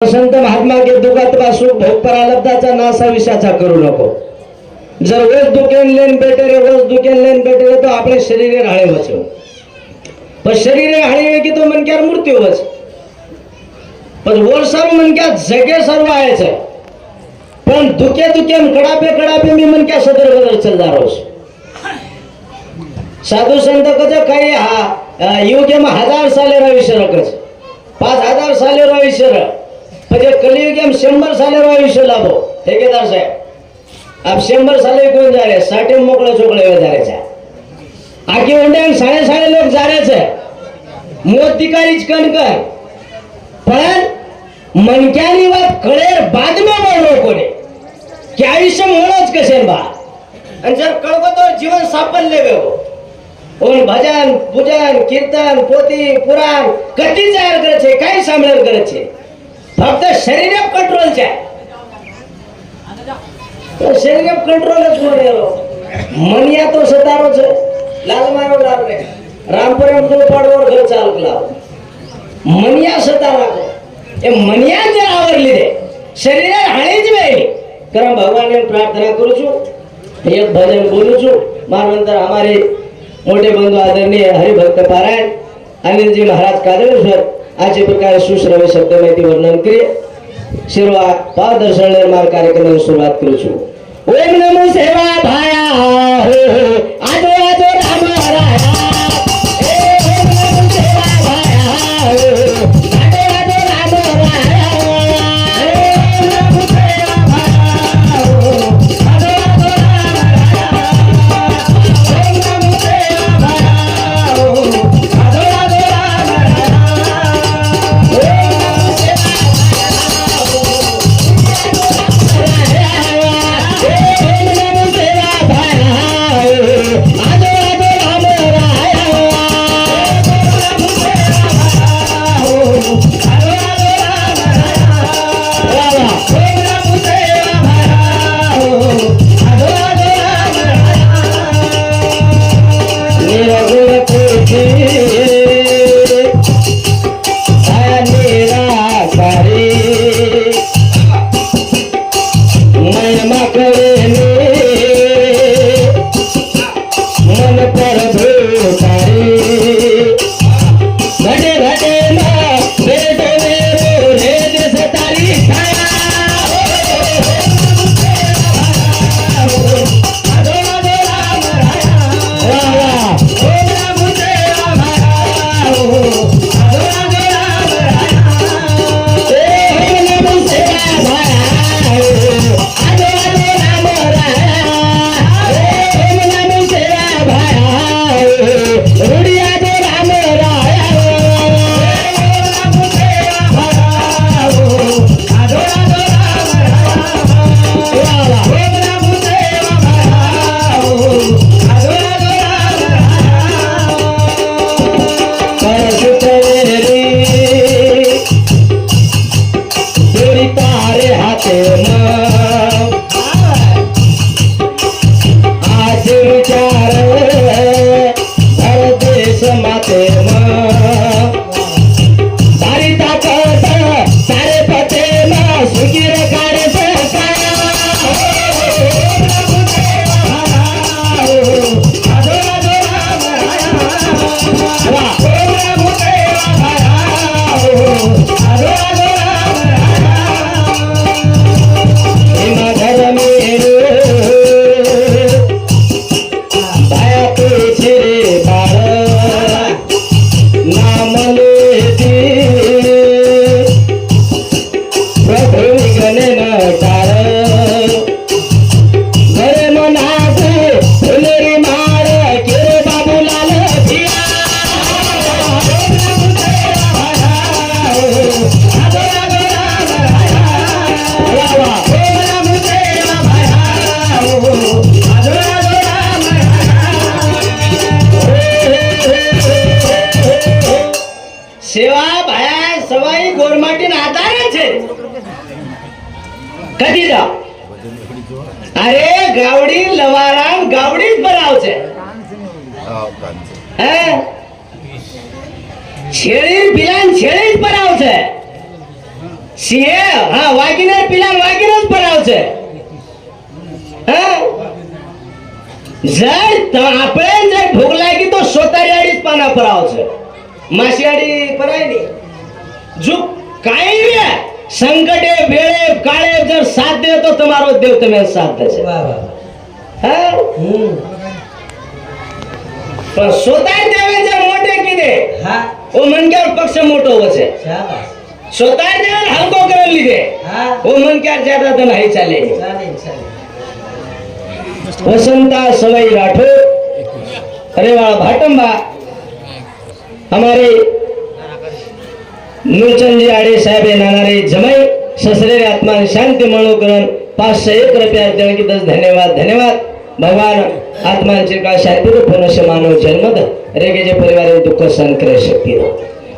संत महात्मा के दुखात पासून भोग प्रारब्धाचा नासा विषाचा करू नको. जर रोज दुखेन लेन बेटे रे वस दुखेन लेन बेटे रे तो आपले शरीर राळे वचो हो. पण शरीर हाळे की तो मनक्यार मूर्ती वच पण वर सर्व मनक्या जगे सर्व आहेच पण दुखे दुखे कडापे कडापे मी मनक्या सदर बदल चलदार होस साधू संत कच काही हा युग हजार साले रविशर कच पाच हजार साले रविशर म्हणजे कलियुग शंभर साले आयुष्य लाभो. ठेकेदार साहेब. आप शंभर साले कोण जा रे. साठे मोकळे चोकळे जा रे आखी म्हणते साडे साडे लोक जा रेच मोत तिकारीच कणकर पण मनक्यानी वा कळेर बादमे म्हणलो कोणी की आयुष्य म्हणच कसे बा? आणि जर कळवतो जीवन सापडले वेगो कोण भजन पूजन कीर्तन पोती पुराण कधी तयार करत काही सांभाळ करत फक्त शरीर कंट्रोलचे तो शरीर कंट्रोलच वर मनिया तो सतारोच लाल मारो लाल रामपर्यंत तो पाडवर घर चालक लाव. मनिया सतारा हे मनिया जे आवरली रे शरीर हाणीच वेळी कारण भगवान प्रार्थना करू छू. एक भजन बोलू छू. मानंतर हमारे मोठे बंधू आदरणीय हरिभक्त पारायण अनिलजी महाराज कादळेश्वर अशा प्रकारे सुश्रव्य शब्द माहिती वर्णन करी शिरवा पादर्शन निर्माण कार्यक्रमाची सुरुवात करू છું ओम नमो सेवा भाया. हो हो आजो કદી દો અરે ગાવડી લવારામ ગાવડી જ બનાવશે હે? છેડી પિલાન છેડી જ બનાવશે સિંહે, હા વાગીને પિલાન વાગીને જ ભરાવશે હે? જર તો આપણે જર ભૂખ લાગી તો સોતારિયાળી જ પાના પર આવશે. માસિયાળી પરાય નહીં જો કાંઈ संकटे बेड़े काले जब साथ दे तो तुम्हारो देव तुम्हें साथ दे पण स्वतः देवेचे मोठे किदे? ओ मनक्यावर पक्ष मोठो होचे स्वतः देवेन हलको करेल लिदे ओ मनक्यावर ज्यादा तर नाही चाले वसंता सवाई राठौर अरे वाला भाटंबा. हमारे नूरचंद जी आड़े साहब नाना आत्मा शांति मनोकरण पाच सौ एक रुपया दस धन्यवाद धन्यवाद. भगवान आत्मा का शांति तो पुनश्य मानव जन्मद रेगे जे परिवार दुःख सहन करे शक्ती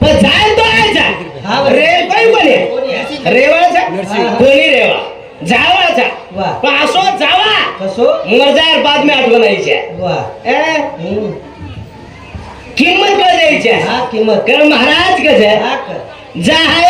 पण जाय तो आयचा. रे कोई कोणी रेवाचा? कोणी रेवा? जावाचा. वाह. पण असो जावा. कसो मजार बाद में आठवण हम्म. किंमत कळ द्यायच्या हा किंमत. कारण महाराज कसं हा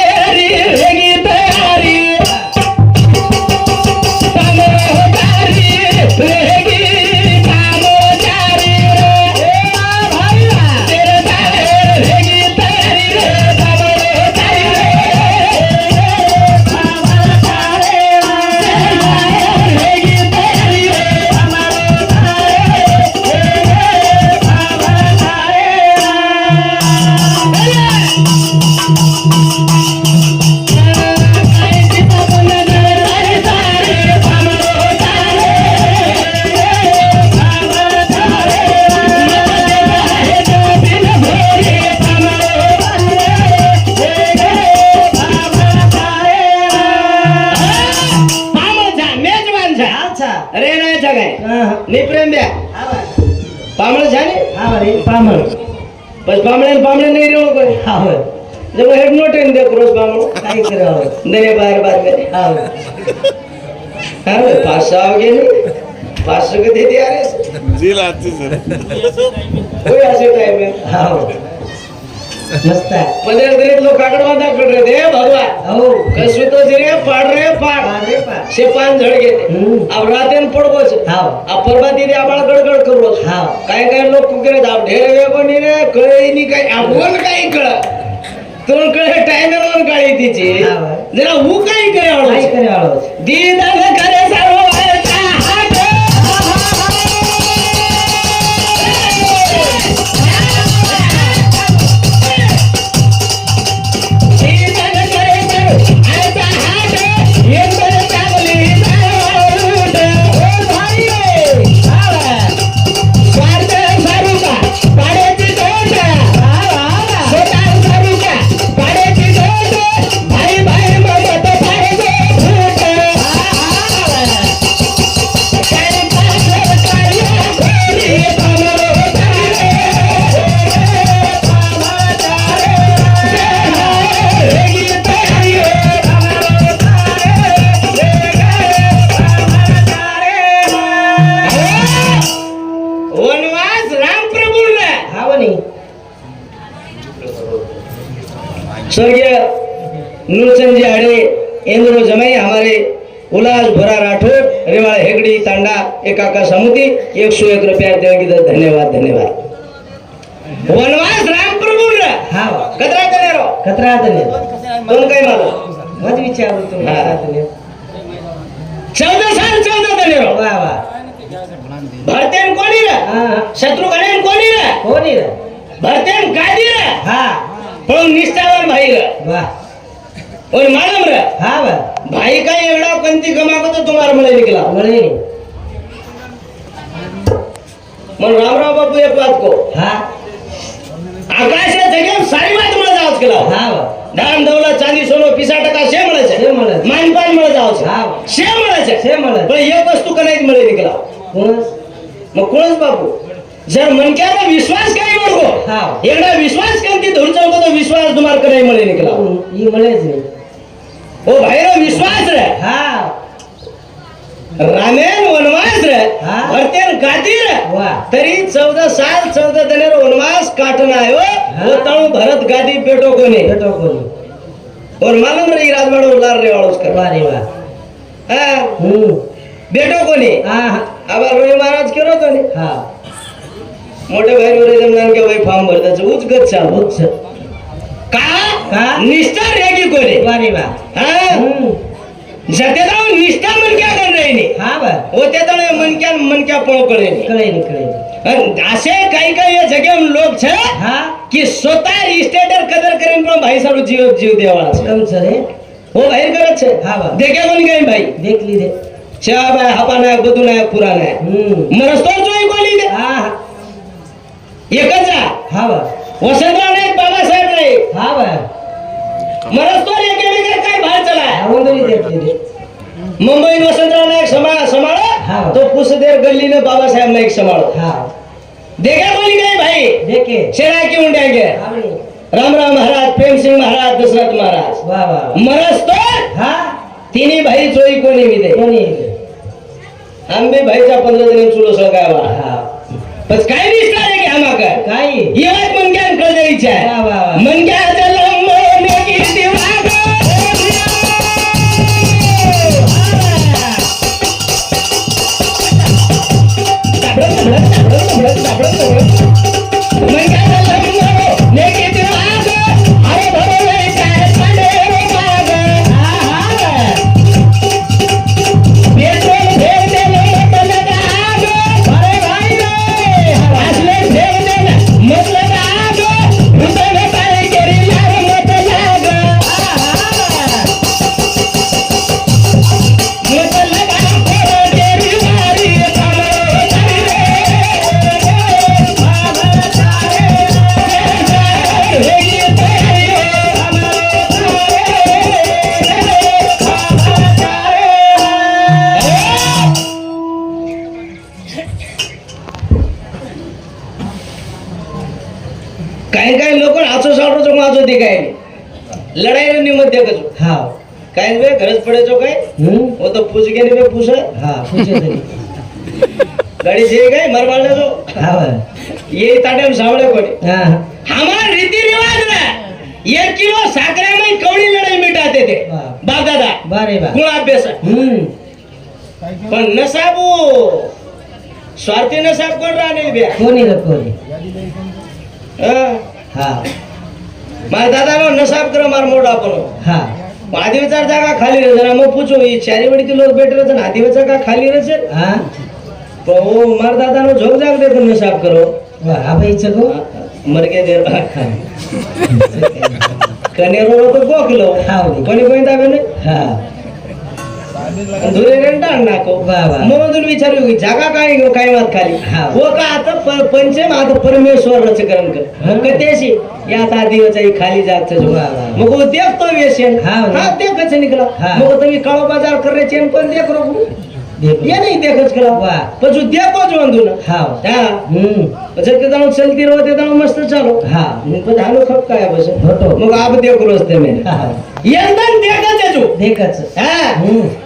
જब हेड नोट इन दे क्रोस पामळो काय करावं दने बाहेर बाहेर करे हा होय. हा रे, पाच सहा नाही पाच सौ के देते अरे कोई असे टाइम में हा. होय. मस्त आहे. पंद्रह दिन लोग काकड़ बांधा कर रहे थे भगवान. हो. कसवी तो जिरे पाड़ रे पाड. से पान झड़ गए हम्म. अब रातेन पड़बो छे हाव अब परबा दीदी आबाळ गडगड करू. हाव काय काय लोक कुकरे दाब ढेर वेगो नी रे कळे नी काय आपण काय कळ तुम कळे वन काळी तिची. जरा हु काय करे दीदान करे. समुदी एक रुपया दर धन्यवाद धन्यवाद. वनवास राम प्रभू हा. कतरा करे रो कचरा आदने दोन काही मालो मत विचारू तुम्ही हा. आदने चौदह साल चौदह दने रो वा वा. भरतेन कोणी रे? हा. शत्रु गणेन कोणी रे? कोणी रे? भरतेन गादी रे? हा. पण निष्ठावान भाई रे. वा. और मालूम रे हा वा. भाई का एवढा कंती कमाको तो तुम्हारा मला निकला म्हणे मग रामराव बापू एक बात को हा? आकाशात जगेम सारी बात मला जावच केला. हा दान दौला चांदी सोनं पिसा टका शे म्हणायचं. शे म्हणायचं. मान पान मला जावच. हा शे म्हणायचं. शे म्हणायचं. पण एक वस्तू का नाही मला निघाला? कोणच? मग कोणच बापू? जर मनक्या विश्वास काही म्हणतो हा एकदा विश्वास करते धरून चालतो तो विश्वास तुम्हाला नाही मला निघाला? हो म्हणायचं. ओ भाई विश्वास रे. हा रामेन वनवास रे. भरतेन गादीर. तरी चौदा साल चौदा दनेर वनवास काटना आयो. होताऊ भरत गादी बेटो कोने बेटो कोने और मालूम रही राजमाडो लार रे वालोस कर बारी रे वाह हां? हूं बेटो कोने हां आबा रोई महाराज केरो तो ने हां. मोटे भाई रे जमदान के भाई फॉर्म भरताच उच गच चाल उच. का? का? निष्ठा रेगी कोने वाह बारी वाह हां? जतेदा निष्ठा मनक्या कर रहे ने हाँ बा वो तेदा ने मनक्या मनक्या पो कर रहे ने करे ने करे ने असे काही काही लोग छे हाँ? कि स्वतः रिस्टेटर कदर करें पण भाई साहब जीव जीव देवाला छे. भाई हो, करत छे. हाँ बा देखे मन भाई? देख ली रे चाब ना बदु ना पूरा ना मरस तो बोली दे? हाँ एकच हाँ बा वसंतराव नाईक बाबासाहेब नाईक. हा बा मरस तो मुंबई वसंतराव नाईक समाळ समाळ तो पुसदेर गल्ली ने बाबासाहेब नाईक समाळ देखा बोली काय भाई? देखे. शेरा राम राम महाराज प्रेमसिंग महाराज दशरथ महाराज. मरस तो? तिन्ही भाई चोरी कोणी विदे कोणी? आंबे भाईचा पंधरा जण चुलो सळगाय वाला पण काय दिसणार आहे की आम्हाला काय येवाच मनक्यान कळजायच्या Come on. कोणाचं ते काय नाही लढायला निमत कस हा. काय बे गरज पडायचो काय? हो तर पूज गेले बे पूस हा. पूज काय मर ये कोणी? हा. रीती रिवाज एक किलो साखरे दादा. बा. अभ्यास पण स्वार्थी नसाब कोण राहणे कोणी कोणी? हा. હા મારા દાદાનો નશાબ કરો મારા મોઢા પર હા. આદિ વિચાર જાગા ખાલી રહે જરા હું પૂછું એ ચારી વડીથી લોક બેઠે રહે છે ને આદિ કા ખાલી રહે છે? હા. તો હું મારા દાદાનો જોગ જાગ દે તમે સાફ કરો. હા ભાઈ ચકો મરકે દેર કનેરો તો ગોખલો હા ભાઈ. કોની કોઈ દાવે ને? હા. ದುರಂಟ ಅಣ್ಣಾಕು ಮೊದಲು ವಿಚಾರ ಹೋಗಿ ಜಾಗ ಕಾಯಿ ಕಾಯಿ ಮಾತು ಖಾಲಿ ಹೋಗ पंचम आता परमेश्वर रचकरण मग कथेशी या आता देवाचाही खाली जात मग देख तो व्यसन. हा ते कच निघला. मग तुम्ही काळो बाजार करायचे पण देख रोखू. देखच वा. हा. हम्म. मस्त हा. मग जो.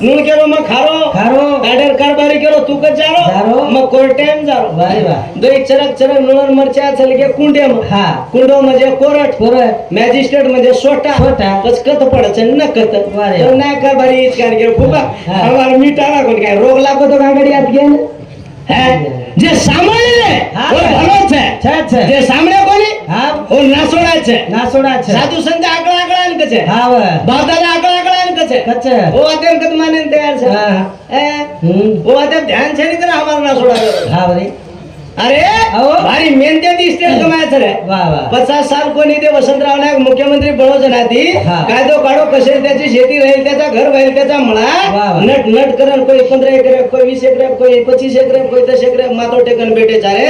નૂન કેરો માં ખારો? ખારો. ગાડર કારબારી કેરો તું કે જારો? જારો. મ કોરટેમ જારો. ભાઈ વાહ. દો એક ચરક ચરક નૂન મરચા છે લગે કુંડે માં હા. કુંડો માં જે કોરટ કોરટ. મેજિસ્ટ્રેટમાં જે સોટા. સોટા. બસ કત પડે છે ન કત વારે તો ના કારબારી ઈજ કાન કે ફૂકા હવાર મીટાળા કોણ કે રોગ લાગો તો ગાંગડી આત કે હે? જે સાંભળે ને ઓ ભલો છે. છે છે. જે સાંભળે કોની? હા. ઓ નાસોડા છે. નાસોડા છે. સાધુ સંત આગળ આગળ આન કે છે? હા બાપ છે. કચ્છ ઓ આતેમ કદમાને તૈયાર છે. હા. એ ઓ આતેમ ધ્યાન છે ને તને અમાર ના છોડાવે હા ભાઈ अरे भारी मेहनत्या दिसते पचास साल कोणी ते वसंतराव नाईक मुख्यमंत्री बनवचं ना ती कायदो काढो कसे त्याची शेती राहील त्याचा घर राहील त्याचा म्हणा नट नट करण कोई पंधरा एकर कोई वीस एकर कोई पच्चीस एकर कोई दस एकर मातो टेकन बेटेचा रे.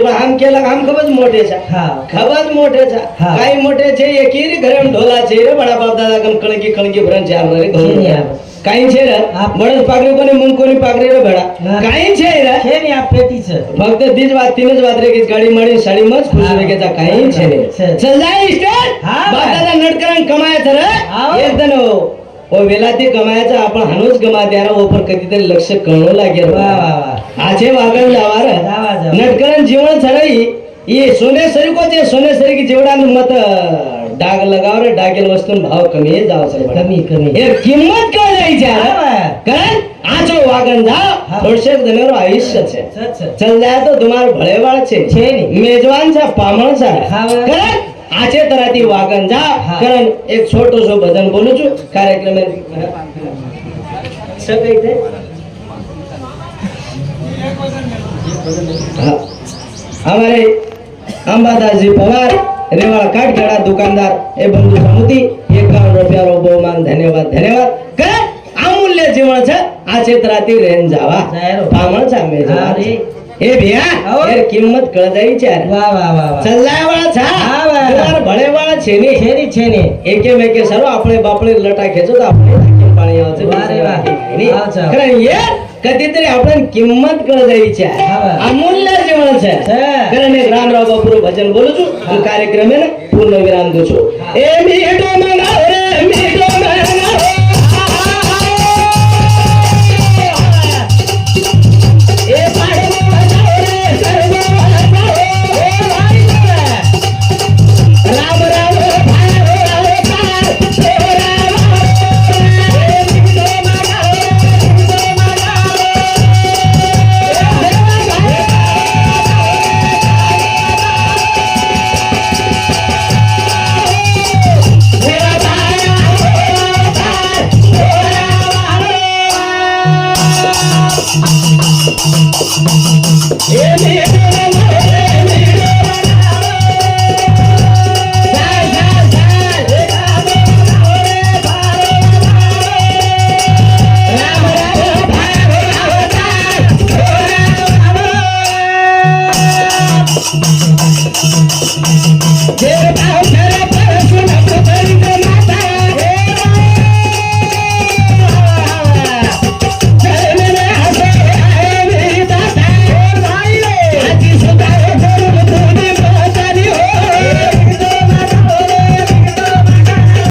पण आम केला आम खबच मोठेचा. खबच मोठेचा. काही मोठेचे एकेरी घरम ढोलाचे रे बडा बाप दादा कणकी कणकी भरण चालणारे घरून काही छेर म्हणत पागरे कोणी मग कोणी पागरे रे भडा काही छेर. छेर या पेटीच फक्त तीच वाद तीनच वाद रे गाडी मळी साडी मच खुश रेगेचा काही छेर. चल. जाय इस्टर बाताचा नडकरण कमायाचं रे. एकदम ओ वेला ते कमायाचं आपण हनुच गमा द्यारा ओपर हो, कधीतरी लक्ष कळू लागेल. आचे वागण लावा रे. नटकरण जीवन छडई ये सोनेसरी कोते सोनेसरी की जेवढा मत. ડાગ લગાવ ડાકેલ વસ્તુનો ભાવ કમી જ આવશે. કમી કમી. એ કિંમત કઈ રહી છે? કારણ આજો વાગન જાઓ થોડશે તમારું આયુષ્ય છે. ચલ જાય તો તમારું ભળેવાળ છે. છે નહીં. મેજવાન છે પામણ છે. કારણ આજે તરાતી વાગન જા કારણ એક છોટો છો ભજન બોલું છું. કાર્યક્રમ અમારે અંબાદાસજી પવાર रेवाळ काट खेळा दुकानदार हे बंधू समुती एकावन्न रुपयाला बहुमान धन्यवाद धन्यवाद. काय अमूल्य जीवन छ. आचेत्राती रेन जावा. पामळ चामे हे भिया यार किंमत कळ जायची यार वा वा वा चल्लाय वाळा छा यार भळे वाळा छेनी. छेनी छेनी. एके मेके सर्व आपले बापळे लटा खेचत आपले. पाणी यावचे खरं ये. कधीतरी आपण किंमत कळ द्यायची अमूल्य जीवनाच्या कारण एक रामराव बापूर भजन बोलूचो आणि कार्यक्रम आहे ना पूर्ण विराम देचो ए मी